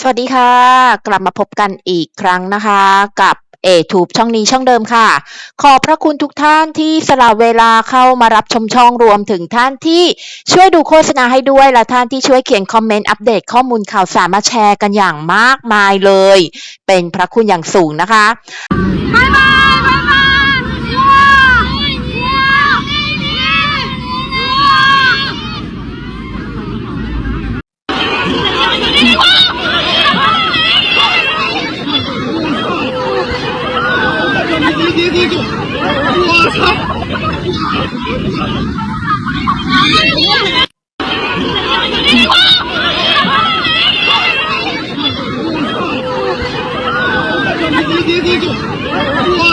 สวัสดีค่ะ กลับมาพบกันอีกครั้งนะคะ กับเอทูบช่องนี้ช่องเดิมค่ะ ขอบพระคุณทุกท่านที่สละเวลาเข้ามารับชมช่องรวมถึงท่านที่ช่วยดูโฆษณาให้ด้วย และท่านที่ช่วยเขียนคอมเมนต์อัปเดตข้อมูลข่าวสารมาแชร์กันอย่างมากมายเลย เป็นพระคุณอย่างสูงนะคะ บ๊ายบาย บ๊ายบาย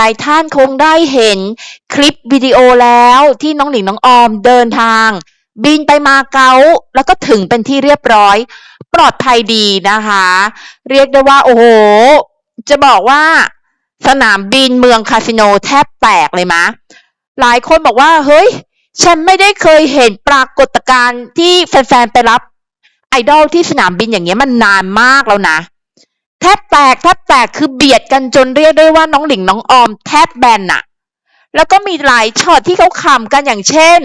ลาย ๆ ท่านคงได้เห็นคลิปวิดีโอแล้วที่น้องหลิงน้องออมเดินทาง บินไปมาเก๊าแล้วก็ถึงเป็นที่เรียบร้อย ปลอดภัยดีนะคะ เรียกได้ว่าโอ้โห จะบอกว่าสนามบินเมืองคาสิโนแทบแตกเลยมะ หลายคนบอกว่า เฮ้ย ฉันไม่ได้เคยเห็นปรากฏการณ์ที่แฟน ๆ ไปรับไอดอลที่สนามบินอย่างเงี้ยมันนานมากแล้วนะ แทบแตกแทบแตกคือเบียดกันจนเรียกได้ว่าน้องหลิงน้องออมแทบแบนอะแล้วก็มีหลายช็อตที่เขาขำกันอย่างเช่น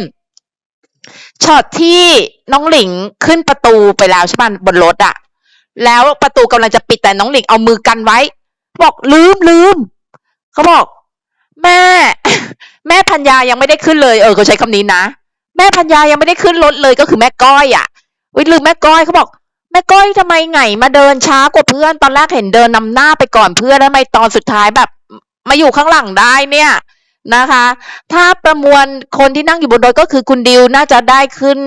ช็อตที่น้องหลิงขึ้นประตูไปแล้วใช่ไหมบนรถอะแล้วประตูกำลังจะปิดแต่น้องหลิงเอามือกันไว้ บอกลืมลืมเขาบอก แม่ แม่พัญญายังไม่ได้ขึ้นเลยเออเขาใช้คำนี้นะแม่พัญญายังไม่ได้ขึ้นรถเลยก็คือแม่ก้อยอะอุ้ยลืมแม่ก้อยเขาบอก แม่ก้อยทำไมไงมาเดินช้ากว่าเพื่อนตอนแรกเห็นเดินนำหน้าไปก่อนเพื่อนแล้วทำไมตอนสุดท้ายแบบ มาอยู่ข้างหลังได้เนี่ยนะคะ ถ้าประมวลคนที่นั่งอยู่บนรถก็คือคุณดิวน่าจะได้ขึ้น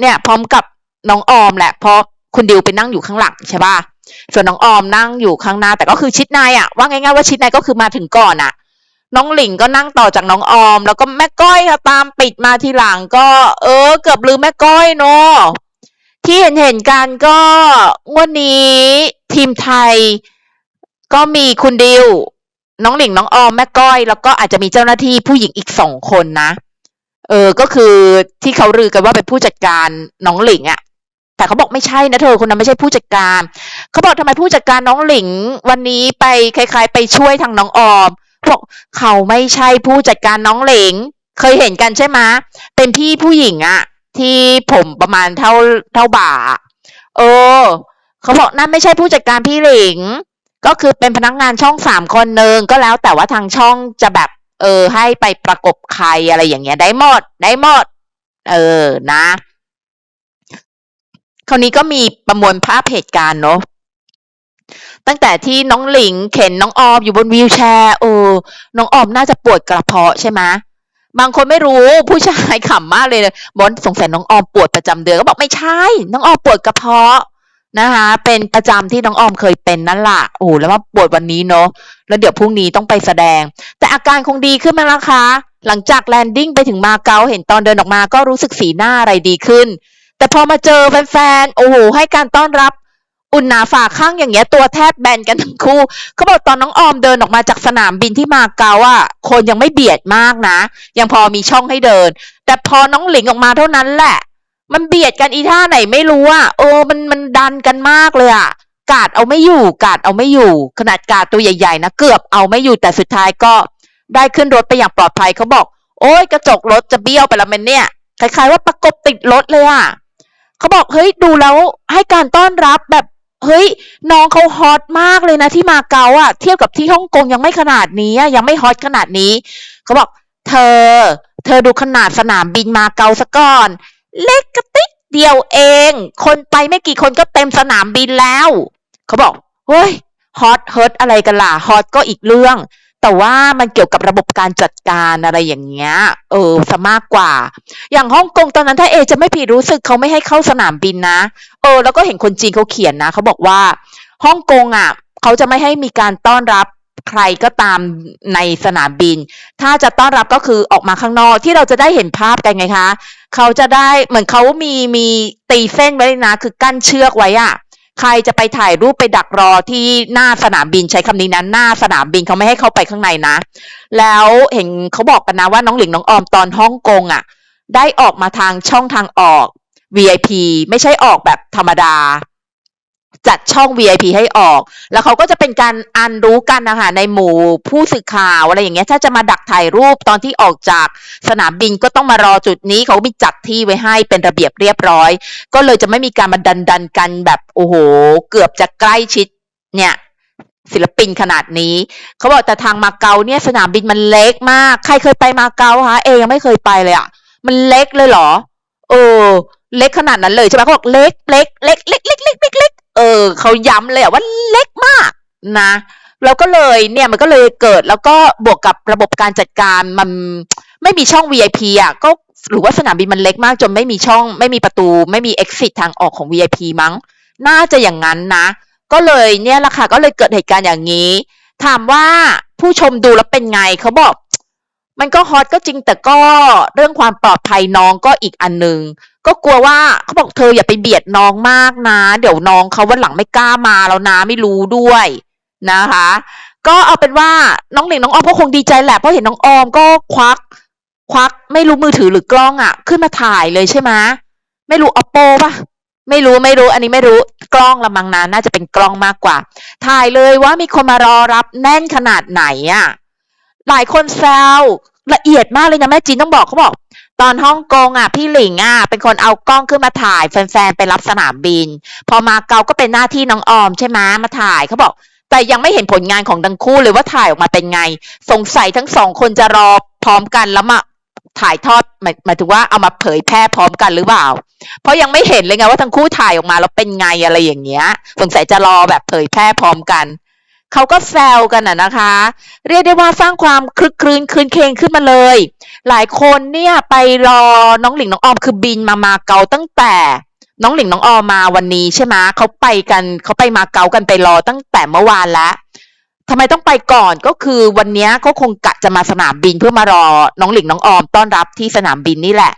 เนี่ยพร้อมกับน้องออมแหละเพราะคุณดิวไปนั่งอยู่ข้างหลังใช่ป่ะส่วนน้องออมนั่งอยู่ข้างหน้า แต่ก็คือชิดในอะว่าง่ายๆว่าชิดในก็คือมาถึงก่อนอะน้องหลิงก็นั่งต่อจากน้องออม แล้วก็แม่ก้อยค่ะตามปิดมาทีหลังก็ เออ เกือบลืมแม่ก้อยเนาะ ที่เห็นเห็นกันก็งวดนี้ทีมไทย ก็มีคุณดิว น้องหลิงน้องออมแม่ก้อย แล้วก็อาจจะมีเจ้าหน้าที่ผู้หญิงอีกสองคนนะ เออก็คือที่เขาลือกันว่าเป็นผู้จัดการน้องหลิงอะแต่เขาบอกไม่ใช่นะเธอคนนั้นไม่ใช่ผู้จัดการเขาบอกทำไมผู้จัดการน้องหลิง วันนี้ไปคล้ายๆ ไปช่วยทางน้องออมบอกเขาไม่ใช่ผู้จัดการน้องหลิง เคยเห็นกันใช่ไหมเป็นพี่ผู้หญิงอะ ที่ผมประมาณเท่าเท่าบ่า เออ เขาบอกนั่นไม่ใช่ผู้จัดการพี่หลิง ก็คือเป็นพนักงานช่องสามคนหนึ่งก็แล้วแต่ว่าทางช่องจะแบบ เออ ให้ไปประกบใครอะไรอย่างเงี้ยได้หมด ได้หมด เออนะ คราวนี้ก็มีประมวลภาพเหตุการณ์เนาะตั้งแต่ที่น้องหลิงเข็นน้องออมอยู่บนวีลแชร์เออ น้องออมน่าจะปวดกระเพาะใช่ไหม บางคนไม่รู้ผู้ชายขำมากเลยบอนสงสัยน้องออมปวดประจำเดือนก็บอกไม่ใช่ น้องออมปวดกระเพาะนะคะ เป็นประจำที่น้องออมเคยเป็นนั่นล่ะโอ้แล้วมาปวดวันนี้เนาะแล้วเดี๋ยวพรุ่งนี้ต้องไปแสดง แต่อาการคงดีขึ้นไหมล่ะคะหลังจากแลนดิ้งไปถึงมาเก๊าเห็นตอนเดินออกมาก็รู้สึกสีหน้าอะไรดีขึ้น แต่พอมาเจอแฟนๆโอ้โหให้การต้อนรับ อุ่นหนาฝาข้างอย่างเงี้ยตัวแทบแบนกันทั้งคู่เขาบอกตอนน้องออมเดินออกมาจากสนามบินที่มาเก๊าอะคนยังไม่เบียดมากนะ ยังพอมีช่องให้เดิน แต่พอน้องหลิงออกมาเท่านั้นแหละ มันเบียดกันอีท่าไหนไม่รู้อะเออมันมันดันกันมากเลยอะกาดเอาไม่อยู่กาดเอาไม่อยู่ ขนาดกาดตัวใหญ่ๆนะเกือบเอาไม่อยู่แต่สุดท้ายก็ได้ขึ้นรถไปอย่างปลอดภัยเขาบอก โอ้ยกระจกรถจะเบี้ยวไปและมันเนี่ยคล้ายๆว่าประกบติดรถเลยอะเขาบอกเฮ้ยดูแล้วให้การต้อนรับแบบ เฮ้ยน้องเขาฮอตมากเลยนะที่มาเก๊าอะเทียบกับที่ฮ่องกงยังไม่ขนาดนี้ยังไม่ฮอตขนาดนี้ เขาบอก เธอ เธอดูขนาดสนามบินมาเก๊าซะก่อน เล็กกระติ๊กเดียวเอง คนไปไม่กี่คนก็เต็มสนามบินแล้ว เขาบอกเฮ้ยฮอตเฮิร์ตอะไรกันล่ะฮอตก็อีกเรื่อง แต่ว่ามันเกี่ยวกับระบบการจัดการอะไรอย่างเงี้ย เออซะมากกว่า อย่างฮ่องกงตอนนั้นถ้าเอจะไม่ผิดรู้สึกเขาไม่ให้เข้าสนามบินนะ เออ แล้วก็เห็นคนจีนเขาเขียนนะเขาบอกว่าฮ่องกงอะเขาจะไม่ให้มีการต้อนรับใครก็ตามในสนามบิน ถ้าจะต้อนรับก็คือออกมาข้างนอกที่เราจะได้เห็นภาพกันไงคะ เขาจะได้เหมือนเขามีมีตีเส้นไว้นะ คือกั้นเชือกไว้อะ ใครจะไปถ่ายรูปไปดักรอที่หน้าสนามบินใช้คำนี้นะหน้าสนามบินเขาไม่ให้เข้าไปข้างในนะ แล้วเห็นเขาบอกกันนะว่าน้องหลิงน้องออมตอนฮ่องกงอะ ได้ออกมาทางช่องทางออก VIP ไม่ใช่ออกแบบธรรมดา จัดช่อง VIP ให้ออก แล้วเขาก็จะเป็นการอันรู้กันนะคะในหมู่ผู้สื่อข่าวอะไรอย่างเงี้ยถ้าจะมาดักถ่ายรูปตอนที่ออกจากสนามบินก็ต้องมารอจุดนี้เขามีจัดที่ไว้ให้เป็นระเบียบเรียบร้อย ก็เลยจะไม่มีการมาดันดันกันแบบโอ้โห เกือบจะใกล้ชิดเนี่ยศิลปินขนาดนี้ เขาบอกแต่ทางมาเก๊าเนี่ยสนามบินมันเล็กมาก ใครเคยไปมาเก๊าคะเอยังไม่เคยไปเลยอะ่ะ มันเล็กเลยเหรอ เออ เล็กขนาดนั้นเลยใช่ไหมเขาบอกเล็กเล็กเล็กเล็กเล็กเล็กเล็ก เออเขาย้ำเลยว่าเล็กมากนะแล้วก็เลยเนี่ยมันก็เลยเกิดแล้วก็บวกกับระบบการจัดการมันไม่มีช่อง VIP อะก็หรือว่าสนามบินมันเล็กมากจนไม่มีช่อง ไม่มีประตู ไม่มี exit ทางออกของ VIP มั้ง น่าจะอย่างนั้นนะ ก็เลยเนี่ยแหละค่ะก็เลยเกิดเหตุการณ์อย่างนี้ ถามว่าผู้ชมดูแล้วเป็นไงเขาบอก มันก็ฮอตก็จริงแต่ก็เรื่องความปลอดภัยน้องก็อีกอันหนึ่ง ก็กลัวว่าเขาบอกเธออย่าไปเบียดน้องมากนะ เดี๋ยวน้องเขาวันหลังไม่กล้ามาแล้วนะไม่รู้ด้วยนะคะ ก็เอาเป็นว่าน้องหลิงน้องออมก็คงดีใจแหละเพราะเห็นน้องออมก็ควัก ควักไม่รู้มือถือหรือกล้องอะ่ะ ขึ้นมาถ่ายเลยใช่ไหมไม่รู้ oppo ปะไม่รู้ไม่รู้ อันนี้ไม่รู้กล้องละมังนะน่าจะเป็นกล้องมากกว่า ถ่ายเลยว่ามีคนมารอรับแน่นขนาดไหนอะ่ะหลายคนแซวละเอียดมากเลยนะแม่จีนต้องบอกเขาบอก ตอนฮ่องกงอะพี่หลิงอะเป็นคนเอากล้องขึ้นมาถ่ายแฟนๆไปรับสนามบิน พอมาเกาก็เป็นหน้าที่น้องออมใช่ไหมมาถ่ายเขาบอก แต่ยังไม่เห็นผลงานของทั้งคู่เลยว่าถ่ายออกมาเป็นไง สงสัยทั้งสองคนจะรอพร้อมกันแล้วมาถ่ายทอดหมายหมายถึงว่าเอามาเผยแพร่พร้อมกันหรือเปล่า เพราะยังไม่เห็นเลยไงว่าทั้งคู่ถ่ายออกมาแล้วเป็นไงอะไรอย่างเงี้ย สงสัยจะรอแบบเผยแพร่พร้อมกัน เขาก็แซวกันอะนะคะ เรียกได้ว่าสร้างความคลึกครื้นคืนเคงขึ้นมาเลย หลายคนเนี่ยไปรอน้องหลิงน้องออมคือบินมามาเกาตั้งแต่น้องหลิงน้องออมมาวันนี้ใช่ไหมเขาไปกันเขาไปมาเกากันไปรอตั้งแต่เมื่อวานแล้วทำไมต้องไปก่อนก็คือวันนี้ยเขาคงกะจะมาสนามบินเพื่อมารอน้องหลิงน้องออมต้อนรับที่สนามบินนี่แหละ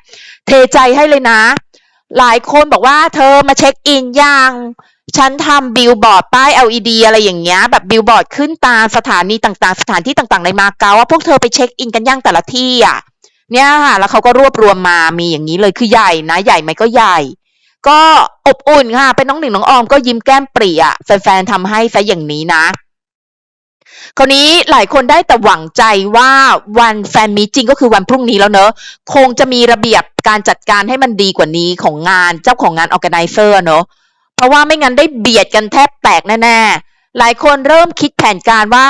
เทใจให้เลยนะ หลายคนบอกว่าเธอมาเช็คอินยัง ฉันทำบิลบอร์ดป้าย LED อะไรอย่างเงี้ย แบบบิลบอร์ดขึ้นตามสถานีต่างๆ สถานที่ต่างๆ ในมาเก๊าว่าพวกเธอไปเช็คอินกันย่างแต่ละที่อะ เนี่ยค่ะ แล้วเขาก็รวบรวมมามีอย่างนี้เลยคือใหญ่นะ ใหญ่ไหมก็ใหญ่ ก็อบอุ่นค่ะ เป็นน้องหนึ่งน้องออมก็ยิ้มแก้มปรีอะแฟนๆทำให้ซะอย่างนี้นะคราวนี้หลายคนได้แต่หวังใจว่าวันแฟนมีจริงก็คือวันพรุ่งนี้แล้วเนอะ คงจะมีระเบียบการจัดการให้มันดีกว่านี้ของงานเจ้าของงานออแกไนเซอร์เนอะ เพราะว่าไม่งั้นได้เบียดกันแทบแตกแน่ๆ หลายคนเริ่มคิดแผนการว่า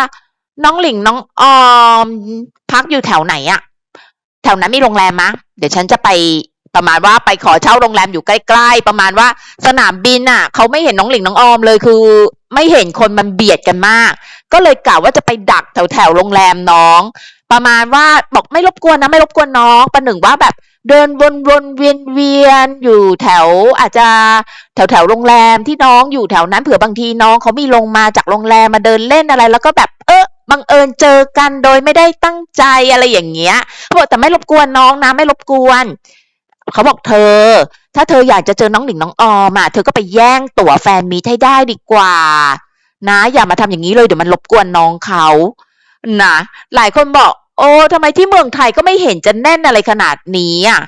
น้องหลิงน้องออม พักอยู่แถวไหนอะแถวนั้นมีโรงแรมมะ เดี๋ยวฉันจะไปประมาณว่าไปขอเช่าโรงแรมอยู่ใกล้ๆ ประมาณว่าสนามบินน่ะ เขาไม่เห็นน้องหลิงน้องออมเลยคือ ไม่เห็นคนมันเบียดกันมาก ก็เลยกะว่าจะไปดักแถวแถวๆโรงแรมน้อง ประมาณว่าบอกไม่รบกวนนะไม่รบกวนน้องประหนึ่งว่าแบบ เดินวนวนเวียนเวียนอยู่แถวอาจจะแถวแถวโรงแรมที่น้องอยู่แถวนั้นเผื่อบางทีน้องเขามีลงมาจากโรงแรมมาเดินเล่นอะไร แล้วก็แบบเออบังเอิญเจอกันโดยไม่ได้ตั้งใจอะไรอย่างเงี้ยเขาบอกแต่ไม่รบกวนน้องนะไม่รบกวนเขาบอกเธอ ถ้าเธออยากจะเจอน้องหนิงน้องออมอะเธอก็ไปแย่งตั๋วแฟนมีให้ได้ดีกว่า นะ อย่ามาทำอย่างนี้เลยเดี๋ยวมันรบกวนน้องเขานะหลายคนบอก โอ้ทำไมที่เมืองไทยก็ไม่เห็นจะแน่นอะไรขนาดนี้อะ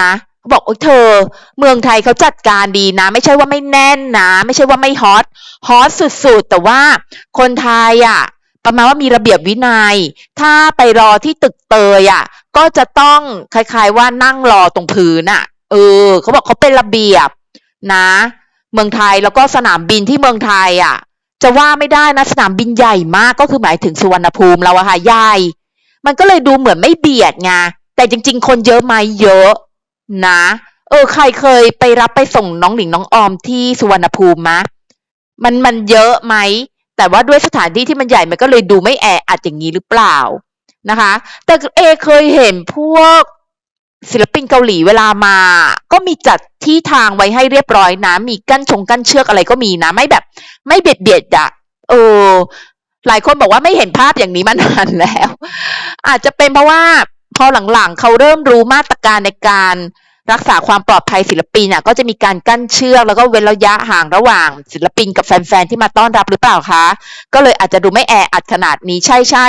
นะบอกโอ้เธอ เมืองไทยเขาจัดการดีนะ ไม่ใช่ว่าไม่แน่นนะ ไม่ใช่ว่าไม่ฮอตฮอตสุดๆ แต่ว่าคนไทยอะ ประมาณว่ามีระเบียบวินัย ถ้าไปรอที่ตึกเตยอะ ก็จะต้องคล้ายๆว่านั่งรอตรงพื้นอะ เออเขาบอกเขาเป็นระเบียบนะ เมืองไทยแล้วก็สนามบินที่เมืองไทยอะ จะว่าไม่ได้นะสนามบินใหญ่มากก็คือหมายถึงสุวรรณภูมิเราอะค่ะใหญ่ มันก็เลยดูเหมือนไม่เบียดไงแต่จริง ๆ คนเยอะไหมเยอะ นะ เออ ใครเคยไปรับไปส่งน้องหลิงน้องออมที่สุวรรณภูมิมะมันมันเยอะไหมแต่ว่าด้วยสถานที่ที่มันใหญ่มันก็เลยดูไม่แออัดอย่างนี้หรือเปล่านะคะ แต่เอเคยเห็นพวกศิลปินเกาหลีเวลามา ก็มีจัดที่ทางไว้ให้เรียบร้อยนะ มีกั้นชงกั้นเชือกอะไรก็มีนะ ไม่แบบ ไม่เบียดเบียดอะเออหลายคนบอกว่าไม่เห็นภาพอย่างนี้มานานแล้ว อาจจะเป็นเพราะว่าพอหลังๆเขาเริ่มรู้มาตรการในการรักษาความปลอดภัยศิลปินอะก็จะมีการกั้นเชือกแล้วก็เว้นระยะห่างระหว่าง ศิลปินกับแฟนๆที่มาต้อนรับหรือเปล่าคะ ก็เลยอาจจะดูไม่แออัดขนาดนี้ใช่ใช่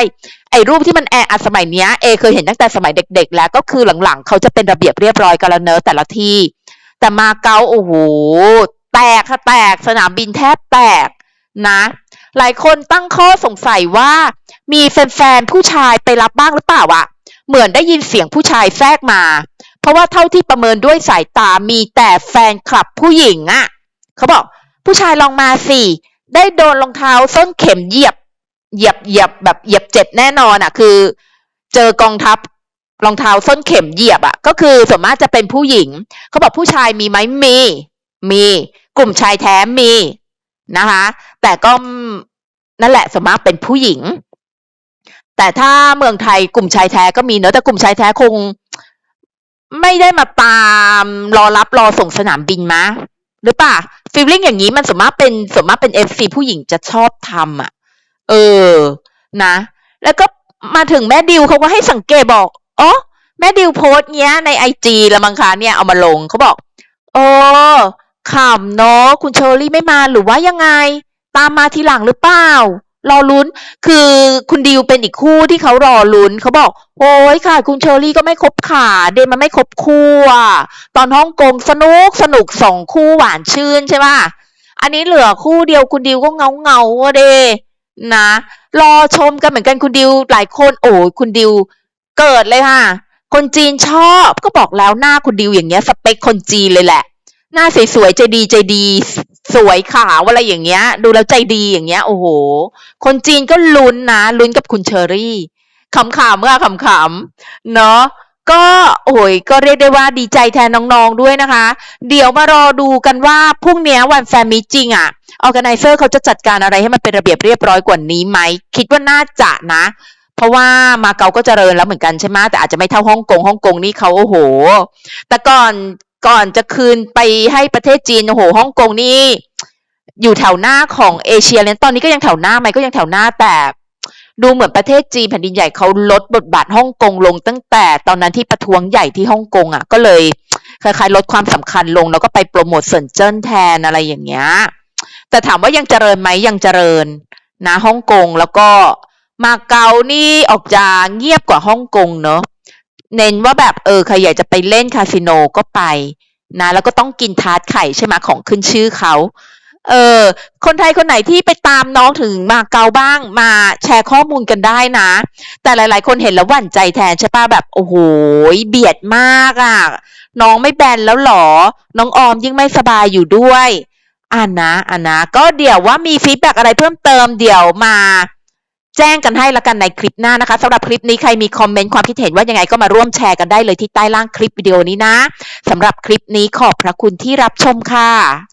ไอ้รูปที่มันแออัดสมัยเนี้ยเอเคยเห็นตั้งแต่สมัยเด็ก ๆ แล้วก็คือหลังๆ เขาจะเป็นระเบียบเรียบร้อยกันแล้วเนอะแต่ละที่ แต่มาเก๊าโอ้โหแตกค่ะแตกสนามบินแทบแตกนะ หลายคนตั้งข้อสงสัยว่า มีแฟนๆผู้ชายไปรับบ้างหรือเปล่าวะเหมือนได้ยินเสียงผู้ชายแทรกมา เพราะว่าเท่าที่ประเมินด้วยสายตามีแต่แฟนคลับผู้หญิงอะ่ะเขาบอกผู้ชายลองมาสิได้โดนรองเท้าส้นเข็มเหยียบ เหยียบเหยียบแบบเหยียบเจ็บแน่นอนอะ่ะ คือ เจอกองทัพรองเท้าส้นเข็มเหยียบอะ่ะ ก็คือส่วนมากจะเป็นผู้หญิง เขาบอกผู้ชายมีไหมมี มี กลุ่มชายแท้มี นะคะ แต่ก็นั่นแหละส่วนมากเป็นผู้หญิง แต่ถ้าเมืองไทยกลุ่มชายแท้ก็มีเนอะแต่กลุ่มชายแท้คง ไม่ได้มาตามรอรับรอส่งสนามบินมะหรือป่าฟีลลิ่งอย่างนี้มันส่วนมากเป็นส่วนมากเป็นเอฟซีผู้หญิงจะชอบทำอะ เออ นะ แล้วก็มาถึงแม่ดิวเขาก็ให้สังเกตบอกอ๋อแม่ดิวโพสต์เนี้ยในไอจีละมังคะเนี่ยเอามาลงเขาบอก โอ้ ขำเนาะคุณเชอรี่ไม่มาหรือว่ายังไง ตามมาทีหลังหรือเปล่ารอลุ้นคือคุณดิวเป็นอีกคู่ที่เขารอลุ้นเขาบอก โอ้ยค่ะ คุณเชอรี่ก็ไม่คบขาเดนมันไม่คบคู่อะตอนฮ่องกงสนุกสนุกสองคู่หวานชื่นใช่ป่ะอันนี้เหลือคู่เดียวคุณดิวก็เงาเงาอะเดนะ รอชมกันเหมือนกันคุณดิวหลายคนโอ้ยคุณดิวเกิดเลยค่ะ คนจีนชอบก็บอกแล้วหน้าคุณดิวอย่างเงี้ยสเปคคนจีนเลยแหละ หน้าสวยๆใจดีใจดี สวยขาวอะไรอย่างเงี้ย ดูแล้วใจดีอย่างเงี้ย โอ้โห คนจีนก็ลุ้นนะลุ้นกับคุณเชอรี่ขำๆเมื่อขำๆเนาะก็โอ้ยก็เรียกได้ว่าดีใจแทนน้องๆด้วยนะคะ เดี๋ยวมารอดูกันว่าพรุ่งนี้วันแฟนมิจริงอะออแกไนเซอร์เขาจะจัดการอะไรให้มันเป็นระเบียบเรียบร้อยกว่านี้ไหม คิดว่าน่าจะนะ เพราะว่ามาเก๊าก็เจริญแล้วเหมือนกันใช่ไหมแต่อาจจะไม่เท่าฮ่องกงฮ่องกงนี่เขาโอ้โห แต่ก่อน ก่อนจะคืนไปให้ประเทศจีนโอ้โหฮ่องกงนี่อยู่แถวหน้าของเอเชียเลยตอนนี้ก็ยังแถวหน้าไหมก็ยังแถวหน้าแต่ ดูเหมือนประเทศจีนแผ่นดินใหญ่เขาลดบทบาทฮ่องกงลง ตั้งแต่ตอนนั้นที่ประท้วงใหญ่ที่ฮ่องกงอะ ก็เลยคล้ายๆลดความสำคัญลง แล้วก็ไปโปรโมทเซินเจิ้นแทนอะไรอย่างเงี้ยแต่ถามว่ายังเจริญไหมยังเจริญนะฮ่องกงแล้วก็มาเก๊านี่ออกจะเงียบกว่าฮ่องกงเนอะ เน้นว่าแบบเออใครอยากจะไปเล่นคาสิโนก็ไปนะแล้วก็ต้องกินทาร์ตไข่ใช่ไหมของขึ้นชื่อเขาเออคนไทยคนไหนที่ไปตามน้องถึงมาเกาบ้างมาแชร์ข้อมูลกันได้นะ แต่หลาย ๆ คนเห็นแล้วหวั่นใจแทนใช่ป่ะแบบโอ้โหเบียดมากอะ่ะน้องไม่แบนแล้วหรอ น้องออมยิ่งไม่สบายอยู่ด้วยอ่านะอ่านะ ก็เดี๋ยวว่ามีฟีดแบ็อะไรเพิ่มเติมเดี๋ยวมา แจ้งกันให้ละกันในคลิปหน้านะคะสำหรับคลิปนี้ใครมีคอมเมนต์ความคิดเห็นว่ายังไงก็มาร่วมแชร์กันได้เลยที่ใต้ล่างคลิปวิดีโอนี้นะสำหรับคลิปนี้ขอบพระคุณที่รับชมค่ะ